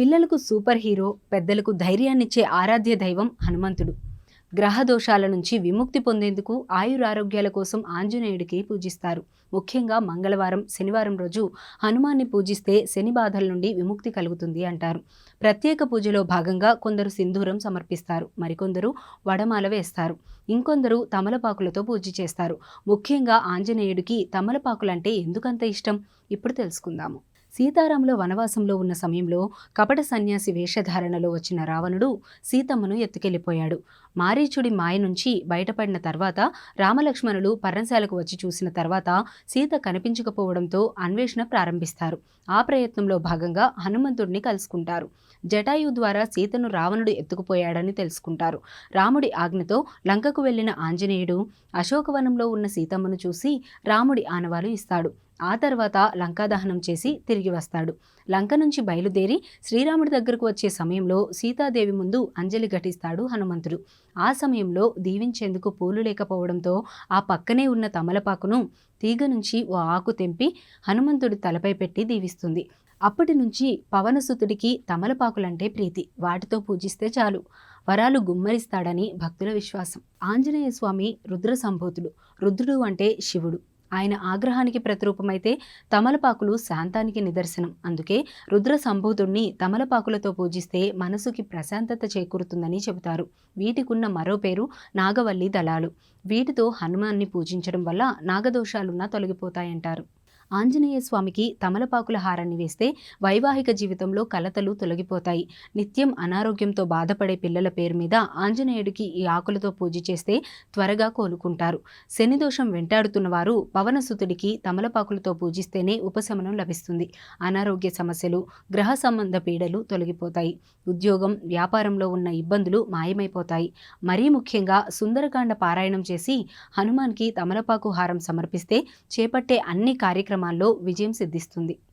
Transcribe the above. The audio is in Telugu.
పిల్లలకు సూపర్ హీరో పెద్దలకు ధైర్యాన్నిచ్చే ఆరాధ్య దైవం హనుమంతుడు. గ్రహ దోషాల నుంచి విముక్తి పొందేందుకు ఆయురారోగ్యాల కోసం ఆంజనేయుడికి పూజిస్తారు. ముఖ్యంగా మంగళవారం శనివారం రోజు హనుమాన్ని పూజిస్తే శని బాధల నుండి విముక్తి కలుగుతుంది అంటారు. ప్రత్యేక పూజలో భాగంగా కొందరు సింధూరం సమర్పిస్తారు మరికొందరు వడమాల వేస్తారు. ఇంకొందరు తమలపాకులతో పూజ చేస్తారు. ముఖ్యంగా ఆంజనేయుడికి తమలపాకులంటే ఎందుకంత ఇష్టం? ఇప్పుడు తెలుసుకుందాము. సీతారాముల వనవాసంలో ఉన్న సమయంలో కపట సన్యాసి వేషధారణలో వచ్చిన రావణుడు సీతమ్మను ఎత్తుకెళ్ళిపోయాడు మారీచుడి మాయ నుంచి బయటపడిన తర్వాత రామలక్ష్మణులు పర్ణశాలకు వచ్చి చూసిన తర్వాత సీత కనిపించకపోవడంతో అన్వేషణ ప్రారంభిస్తారు. ఆ ప్రయత్నంలో భాగంగా హనుమంతుడిని కలుసుకుంటారు. జటాయు ద్వారా సీతను రావణుడు ఎత్తుకుపోయాడని తెలుసుకుంటారు. రాముడి ఆజ్ఞతో లంకకు వెళ్ళిన ఆంజనేయుడు అశోకవనంలో ఉన్న సీతమ్మను చూసి రాముడి ఆనవాలు ఇస్తాడు. ఆ తర్వాత లంకాదహనం చేసి తిరిగి వస్తాడు. లంక నుంచి బయలుదేరి శ్రీరాముడి దగ్గరకు వచ్చే సమయంలో సీతాదేవి ముందు అంజలి ఘటిస్తాడు హనుమంతుడు. ఆ సమయంలో దీవించేందుకు పూలు లేకపోవడంతో ఆ పక్కనే ఉన్న తమలపాకును తీగ నుంచి ఓ ఆకు తెంపి హనుమంతుడి తలపై పెట్టి దీవిస్తుంది. అప్పటి నుంచి పవనసుతుడికి తమలపాకులంటే ప్రీతి. వాటితో పూజిస్తే చాలు. వరాలు గుమ్మరిస్తాడని భక్తుల విశ్వాసం. ఆంజనేయ స్వామి రుద్ర సంభూతుడు. రుద్రుడు అంటే శివుడు. ఆయన ఆగ్రహానికి ప్రతిరూపమైతే తమలపాకులు శాంతానికి నిదర్శనం. అందుకే రుద్ర సంబోధుణ్ణి తమలపాకులతో పూజిస్తే మనసుకి ప్రశాంతత చేకూరుతుందని చెబుతారు. వీటికున్న మరో పేరు నాగవల్లి దళాలు. వీటితో హనుమాన్ని పూజించడం వల్ల నాగదోషాలున్నా తొలగిపోతాయంటారు. ఆంజనేయ స్వామికి తమలపాకుల హారాన్ని వేస్తే వైవాహిక జీవితంలో కలతలు తొలగిపోతాయి. నిత్యం అనారోగ్యంతో బాధపడే పిల్లల పేరు మీద ఆంజనేయుడికి ఈ ఆకులతో పూజ చేస్తే త్వరగా కోలుకుంటారు. శని దోషం వెంటాడుతున్న వారు పవనసుతుడికి తమలపాకులతో పూజిస్తేనే ఉపశమనం లభిస్తుంది. అనారోగ్య సమస్యలు గ్రహ సంబంధ పీడలు తొలగిపోతాయి. ఉద్యోగం వ్యాపారంలో ఉన్న ఇబ్బందులు మాయమైపోతాయి. మరీ ముఖ్యంగా సుందరకాండ పారాయణం చేసి హనుమాన్కి తమలపాకు హారం సమర్పిస్తే చేపట్టే అన్ని కార్యక్రమాల్లో విజయం సిద్ధిస్తుంది